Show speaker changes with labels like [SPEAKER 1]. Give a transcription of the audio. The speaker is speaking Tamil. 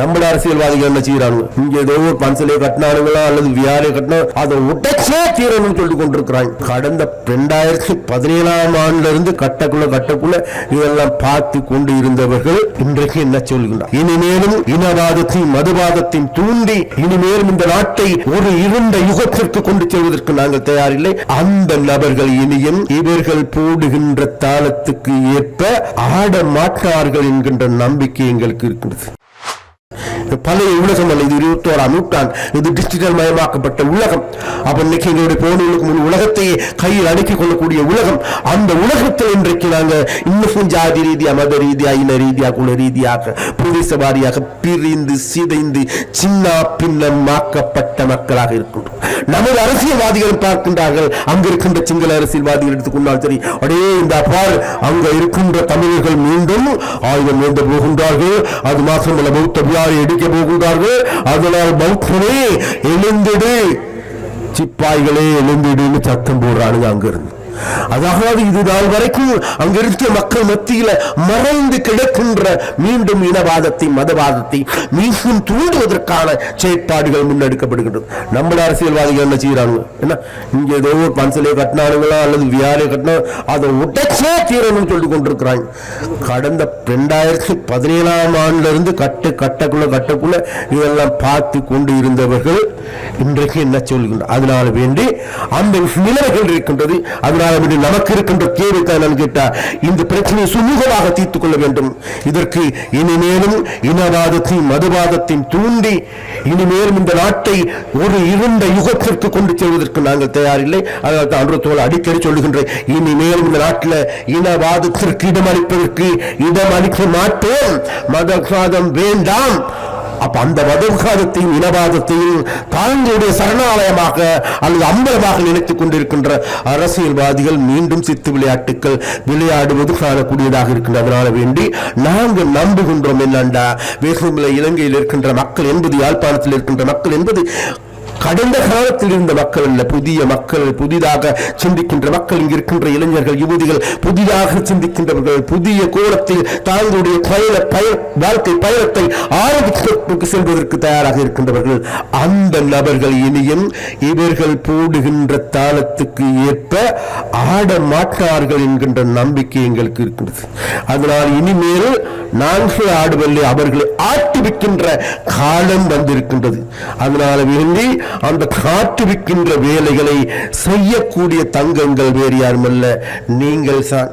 [SPEAKER 1] நம்மள அரசியல்வாதிகள் என்ன செய்யறாங்க இங்க ஏதோ ஒரு பன்சலே கட்டினானுங்களா? அல்லது வியாலே கட்டினா அதை உடைச்சே தீரணும்னு சொல்லி கொண்டிருக்கிறாங்க. கடந்த ரெண்டாயிரத்தி பதினேழாம் ஆண்டுல இருந்து கட்டக்குள்ள கட்டக்குள்ள இதெல்லாம் பார்த்து கொண்டு இருந்தவர்கள் இன்றைக்கு என்ன சொல்கிறார் இனிமேலும் இனவாதத்தையும் மதுவாதத்தையும் தூண்டி இனிமேலும் இந்த நாட்டை ஒரு இருண்ட யுகத்திற்கு கொண்டு செல்வதற்கு நாங்கள் தயாரில்லை. அந்த நபர்கள் இனியும் இவர்கள் போடுகின்ற தாளத்துக்கு ஏற்ப ஆட மாட்டார்கள் என்கின்ற நம்பிக்கை எங்களுக்கு இருக்கிறது. பழைய உலகம் அல்ல இது இருபத்தோராம் நூற்றாண்டு இது டிஜிட்டல் மயமாக்கப்பட்ட உலகம். அப்ப இன்னைக்கு எங்களுடைய போனுக்கு முன் உலகத்தையே கையில் அடக்கிக் கொள்ளக்கூடிய உலகம் அந்த உலகத்தில் இன்றைக்கு நாங்கள் இன்னும் ஜாதி ரீதியா மத ரீதியா இன ரீதியா குல ரீதியாக பிரதேச வாரியாக பிரிந்து சிதைந்து சின்ன பின்னமாக்கப்பட்ட மக்களாக இருக்கின்றோம். நமது அரசியல்வாதிகள் பார்க்கின்றார்கள் அங்கு இருக்கின்ற சிங்கள அரசியல்வாதிகள் எடுத்துக்கொண்டால் சரி அடே இந்த அப்பார் அங்க இருக்கின்ற தமிழர்கள் மீண்டும் ஆயுதம் ஏந்த போகின்றார்கள். அது மாத்திரமல்ல பௌத்த வியாரை எடுக்க போகின்றார்கள். அதனால் பௌத்தனே எழுந்திடு சிப்பாய்களே எழுந்திடுன்னு சத்தம் போடுறானுங்க அங்கிருந்து. அதாவது இது நாள் வரைக்கும் அங்க இருக்க மக்கள் மத்தியில மறைந்து கிடக்கின்ற மீண்டும் இனவாதத்தை மதவாதத்தை மீண்டும் தூண்டுவதற்கான செயற்பாடுகள் முன்னெடுக்கப்படுகின்றது. நம்மள அரசியல்வாதிகள் என்ன செய்யறாங்க என்ன? இங்க ஏதோ ஒரு பன்சலே கட்டினானுங்களா? அல்லது வியாலே கட்டினா அதை உடைச்சே தீரணும்னு சொல்லி கொண்டிருக்கிறாங்க. கடந்த ரெண்டாயிரத்தி பதினேழாம் ஆண்டுல இருந்து கட்டு கட்டக்குள்ள கட்டக்குள்ள இதெல்லாம் பார்த்து கொண்டு இருந்தவர்கள் இன்றைக்கு என்ன சொல்கின்ற அதனால வேண்டி அந்த நிலைமைகள் இருக்கின்றது. அதனால வேண்டி நமக்கு இருக்கின்ற கேள்வி தான் கேட்டார் இந்த பிரச்சனையை சுமூகமாக தீர்த்துக் கொள்ள வேண்டும். இதற்கு இனிமேலும் இனவாதத்தையும் மதுவாதத்தையும் தூண்டி இனிமேலும் இந்த நாட்டை ஒரு இருண்ட யுகத்திற்கு கொண்டு செல்வதற்கு நாங்கள் தயாரில்லை. அதனால் தான் அன்றத்தோடு அடிக்கடி சொல்லுகின்றேன் இனிமேலும் இந்த நாட்டில் இனவாதத்திற்கு இடமளிப்பதற்கு இடமளிக்க மாட்டோம். மதவாதம் வேண்டாம். அப்ப அந்த மதவாதத்தையும் இனவாதத்தையும் தாங்களுடைய சரணாலயமாக அல்லது அம்பலமாக நினைத்துக் கொண்டிருக்கின்ற அரசியல்வாதிகள் மீண்டும் சித்து விளையாட்டுக்கள் விளையாடுவது காணக்கூடியதாக இருக்கின்ற அதனால வேண்டி நாங்கள் நம்புகின்றோம் என்னண்டா? வேகமில்லை இலங்கையில் இருக்கின்ற மக்கள் என்பது யாழ்ப்பாணத்தில் இருக்கின்ற மக்கள் என்பது கடந்த காலத்தில் இருந்த மக்கள் அல்ல புதிய மக்கள் புதிதாக சிந்திக்கின்ற மக்கள் இங்கு இருக்கின்ற இளைஞர்கள் யுவதிகள் புதிதாக சிந்திக்கின்றவர்கள் புதிய கோலத்தில் தாங்களுடைய பயண பய வாழ்க்கை பயணத்தை ஆரம்பித்து செல்வதற்கு தயாராக இருக்கின்றவர்கள். அந்த நபர்கள் இனியும் இவர்கள் போடுகின்ற தாளத்துக்கு ஏற்ப ஆட மாட்டார்கள் என்கின்ற நம்பிக்கை எங்களுக்கு இருக்கின்றது. அதனால் இனிமேல் நாங்கள் ஆடுவதில்லை அவர்களை ஆட்டுவிக்கின்ற காலம் வந்திருக்கின்றது. அதனால வேண்டி அந்த காட்டுவிக்கின்ற வேலைகளை செய்யக்கூடிய தங்கங்கள் வேறு யாருமல்ல. நீங்கள் தான்.